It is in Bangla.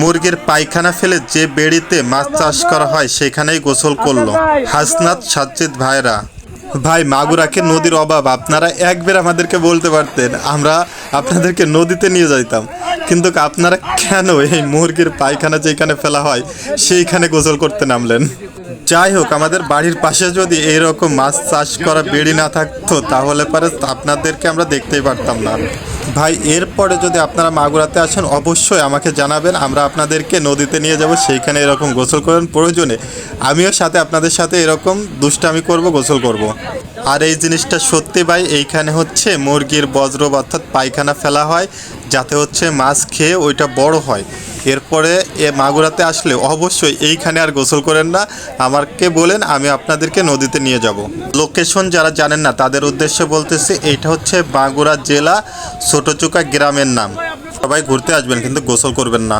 মুরগির পায়খানা ফেলে যে বেড়িতে মাছ চাষ করা হয়, সেখানেই গোসল করল। হাসনাত সাজ্জিদ ভাইরা। ভাই, মাগুরাকে নদীর অভাব, আপনারা একবার আমাদেরকে বলতে পারতেন, আমরা আপনাদেরকে নদীতে নিয়ে যাইতাম। কিন্তু আপনারা কেন এই মুরগির পায়খানা যেখানে ফেলা হয়, সেইখানে গোসল করতে নামলেন? যাই হোক, আমাদের বাড়ির পাশে যদি এইরকম মাছ চাষ করা বেড়ি না থাকতো, তাহলে পরে আপনাদেরকে আমরা দেখতেই পারতাম না। ভাই, এরপরে যদি আপনারা মাগুরাতে আসেন, অবশ্যই আমাকে জানাবেন। আমরা আপনাদেরকে নদীতে নিয়ে যাব, সেইখানে এরকম গোসল করেন। প্রয়োজনে আমিও সাথে, আপনাদের সাথে এরকম দুষ্টামি করব, গোসল করব। আর এই জিনিসটা সত্যি ভাই, এইখানে হচ্ছে মুরগির বজ্র অর্থাৎ পায়খানা ফেলা হয়, যাতে হচ্ছে মাছ খেয়ে ওইটা বড় হয়। এরপরে এ মাগুরাতে আসলে অবশ্যই এইখানে আর গোসল করেন না। আমাকে বলেন, আমি আপনাদেরকে নদীতে নিয়ে যাব। লোকেশন যারা জানেন না, তাদের উদ্দেশ্যে বলতেছে এটা হচ্ছে মাগুরা জেলা, ছোটোচুকা গ্রামের নাম। সবাই ঘুরতে আসবেন, কিন্তু গোসল করবেন না।